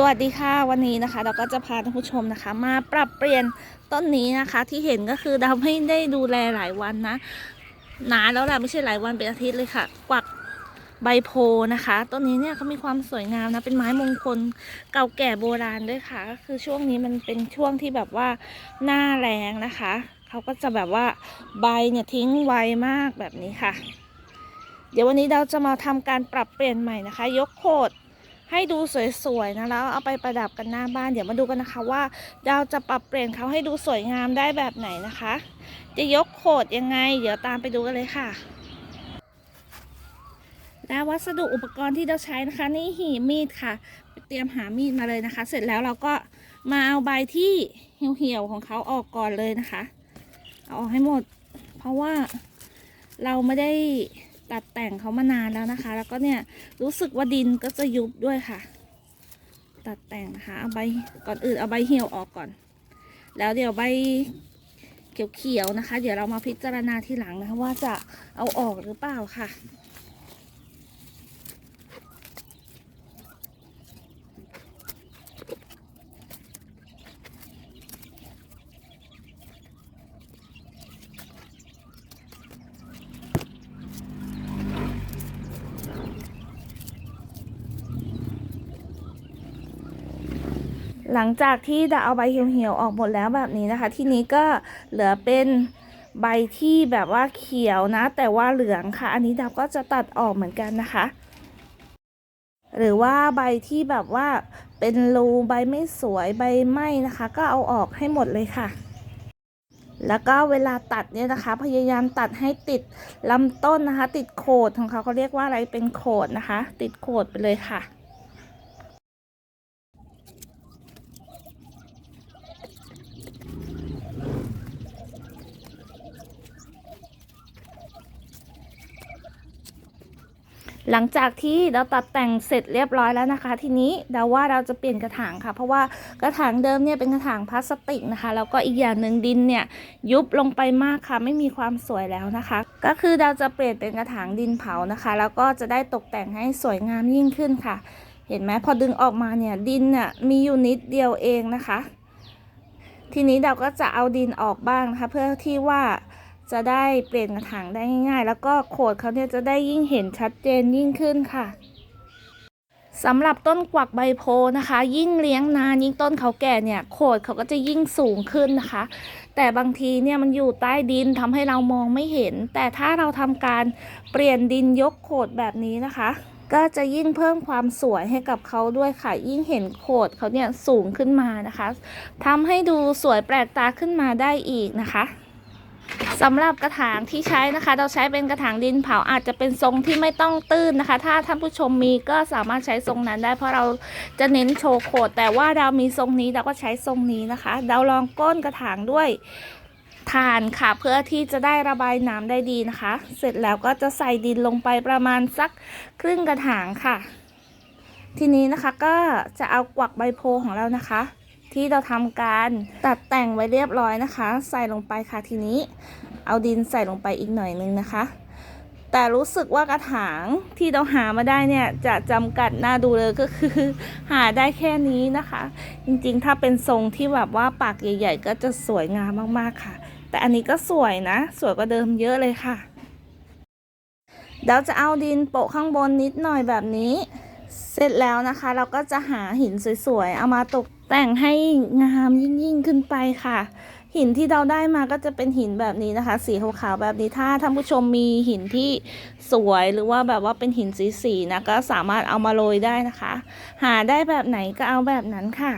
สวัสดีค่ะวันนี้นะคะ เราก็จะพาท่านผู้ชมนะคะ มาปรับเปลี่ยนต้นนี้นะคะที่เห็นก็คือเราไม่ได้ดูแลหลายวันนะนานแล้วแหละไม่ใช่หลายวันเป็นอาทิตย์เลยค่ะ กวักใบโพนะคะต้นนี้เนี่ยเขามีความสวยงามนะเป็นไม้มงคลเก่าแก่โบราณด้วยค่ะก็คือช่วงนี้มันเป็นช่วงที่แบบว่าหน้าแรงนะคะเขาก็จะแบบว่าใบเนี่ยทิ้งไวมากแบบนี้ค่ะ เดี๋ยววันนี้เราจะมาทำการปรับเปลี่ยนใหม่นะคะ ยกโคด ให้ดูสวยๆนะแล้วเอาไปประดับกันหน้าบ้านเดี๋ยวมาดูกันนะคะว่าเราจะปรับเปลี่ยนเขาให้ดูสวยงามได้แบบไหนนะคะ จะยกโขดยังไง เดี๋ยวตามไปดูกันเลยค่ะและวัสดุอุปกรณ์ที่เราใช้นะคะ นี่หีมีดค่ะ เตรียมหามีดมาเลยนะคะ เสร็จแล้วเราก็มาเอาใบที่เหี่ยวๆของเขาออกก่อนเลยนะคะ เอาออกให้หมด เพราะว่าเราไม่ได้ ตัดแต่งเขามานานแล้วนะคะ แล้วก็เนี่ยรู้สึกว่าดินก็จะยุบด้วยค่ะ ตัดแต่งนะคะเอาใบก่อนอื่นเอาใบเหี่ยวออกก่อน แล้วเดี๋ยวใบเขียวๆนะคะ เดี๋ยวเรามาพิจารณาทีหลังนะคะว่าจะเอาออกหรือเปล่าค่ะ หลังจากที่เราเอาใบเหี่ยวๆออกหมดแล้วแบบนี้นะคะ ที่นี้ก็เหลือเป็นใบที่แบบว่าเขียวนะ แต่ว่าเหลืองค่ะ อันนี้ดับก็จะตัดออกเหมือนกันนะคะ หรือว่าใบที่แบบว่าเป็นรูใบไม่สวยใบไหม้นะคะ ก็เอาออกให้หมดเลยค่ะ แล้วก็เวลาตัดเนี่ยนะคะ พยายามตัดให้ติดลำต้นนะคะ ติดโขดของเขาเขาเรียกว่าอะไรเป็นโขดนะคะ ติดโขดไปเลยค่ะ หลังจากที่เราตัดแต่งเสร็จเรียบร้อยแล้วนะคะ ทีนี้เราว่าเราจะเปลี่ยนกระถางค่ะ เพราะว่ากระถางเดิมเนี่ยเป็นกระถางพลาสติกนะคะแล้วก็อีกอย่างหนึ่งดินเนี่ยยุบลงไปมากค่ะ ไม่มีความสวยแล้วนะคะ ก็คือเราจะเปลี่ยนเป็นกระถางดินเผานะคะ แล้วก็จะได้ตกแต่งให้สวยงามยิ่งขึ้นค่ะ เห็นไหมพอดึงออกมาเนี่ยดินเนี่ยมีอยู่นิดเดียวเองนะคะ ทีนี้เราก็จะเอาดินออกบ้างนะคะ เพื่อที่ว่า จะได้เปลี่ยนกระถางได้ง่ายๆ แล้วก็โขดเขาเนี่ยจะได้ยิ่งเห็นชัดเจนยิ่งขึ้นค่ะสำหรับต้นกวักใบโพนะคะ ยิ่งเลี้ยงนานยิ่งต้นเขาแก่เนี่ยโขดเขาก็จะยิ่งสูงขึ้นนะคะ แต่บางทีเนี่ยมันอยู่ใต้ดินทำให้เรามองไม่เห็น แต่ถ้าเราทำการเปลี่ยนดินยกโขดแบบนี้นะคะ ก็จะยิ่งเพิ่มความสวยให้กับเขาด้วยค่ะ ยิ่งเห็นโขดเขาเนี่ยสูงขึ้นมานะคะทำให้ดูสวยแปลกตาขึ้นมาได้อีกนะคะ สำหรับกระถางที่ใช้นะคะ เราใช้เป็นกระถางดินเผาอาจจะเป็นทรงที่ไม่ต้องตื้นนะคะ ถ้าท่านผู้ชมมีก็สามารถใช้ทรงนั้นได้ เพราะเราจะเน้นโชว์โขดแต่ว่าเรามีทรงนี้เราก็ใช้ทรงนี้นะคะ เราลองก้นกระถางด้วยถ่านค่ะเพื่อที่จะได้ระบายน้ำได้ดีนะคะ เสร็จแล้วก็จะใส่ดินลงไปประมาณสักครึ่งกระถางค่ะ ทีนี้นะคะก็จะเอากวักใบโพของเรานะคะ ที่เราทำการตัดแต่งไว้เรียบร้อยนะคะ ใส่ลงไปค่ะทีนี้ เอาดินใส่ลงไปอีกหน่อยนึงนะคะ แต่รู้สึกว่ากระถางที่เราหามาได้เนี่ยจะจำกัดหน้าดูเลยก็คือหาได้แค่นี้นะคะ จริงๆถ้าเป็นทรงที่แบบว่าปากใหญ่ ๆ ก็จะสวยงามมากๆค่ะ แต่อันนี้ก็สวยนะ สวยกว่าเดิมเยอะเลยค่ะเดี๋ยวจะเอาดินโปะข้างบนนิดหน่อยแบบนี้ เสร็จแล้วนะคะ เราก็จะหาหินสวยๆ เอามาตกแต่งให้งามยิ่งๆขึ้นไปค่ะ หินที่เราได้มาก็จะเป็นหินแบบนี้นะคะ สีขาวๆแบบนี้ถ้าท่านผู้ชมมีหินที่สวยหรือว่าแบบว่าเป็นหินสีๆนะก็สามารถเอามาโรยได้นะคะ หาได้แบบไหนก็เอาแบบนั้นค่ะ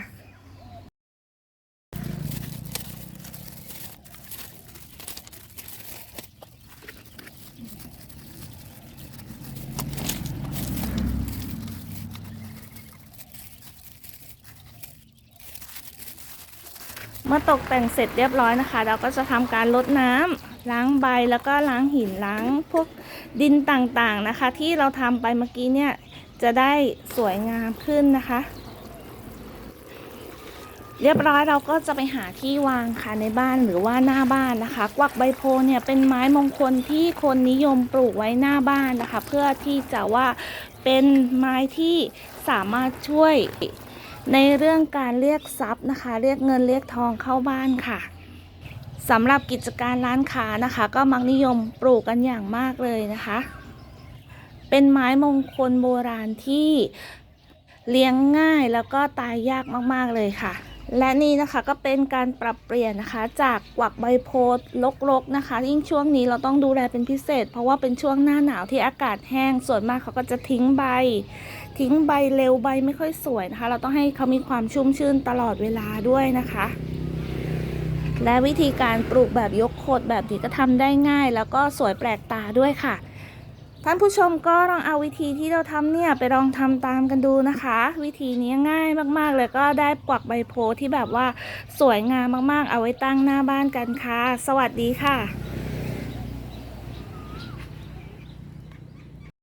มื่อตกแต่งเสร็จเรียบร้อยนะคะ เราก็จะทำการลดน้ำล้างใบแล้วก็ล้างหินล้างพวกดินต่างๆนะคะ ที่เราทำไปเมื่อกี้เนี่ยจะได้สวยงามขึ้นนะคะ เรียบร้อยเราก็จะไปหาที่วางค่ะในบ้านหรือว่าหน้าบ้านนะคะ กวักใบโพเนี่ยเป็นไม้มงคลที่คนนิยมปลูกไว้หน้าบ้านนะคะ เพื่อที่จะว่าเป็นไม้ที่สามารถช่วย ในเรื่องการเรียกทรัพย์นะคะ เรียกเงินเรียกทองเข้าบ้านค่ะสำหรับกิจการร้านค้านะคะ ก็มักนิยมปลูกกันอย่างมากเลยนะคะ เป็นไม้มงคลโบราณที่เลี้ยงง่ายแล้วก็ตายยากมาก ๆ เลยค่ะ และนี่นะคะก็เป็นการปรับเปลี่ยนนะคะ จากกวักใบโพธิ์ลกๆนะคะยิ่งช่วงนี้เราต้องดูแลเป็นพิเศษ เพราะว่าเป็นช่วงหน้าหนาวที่อากาศแห้ง ส่วนมากเขาก็จะทิ้งใบ ทิ้งใบเร็วใบไม่ค่อยสวยนะคะ เราต้องให้เขามีความชุ่มชื่นตลอดเวลาด้วยนะคะ และวิธีการปลูกแบบยกโคดแบบนี้ก็ทำได้ง่าย แล้วก็สวยแปลกตาด้วยค่ะ ท่านผู้ชมก็ลองเอาวิธีที่เราทำเนี่ยไปลองทำตามกันดูนะคะ วิธีนี้ง่ายมากๆเลยก็ได้กวักใบโพธิ์ที่แบบว่าสวยงามมากๆ เอาไว้ตั้งหน้าบ้านกันค่ะ สวัสดีค่ะ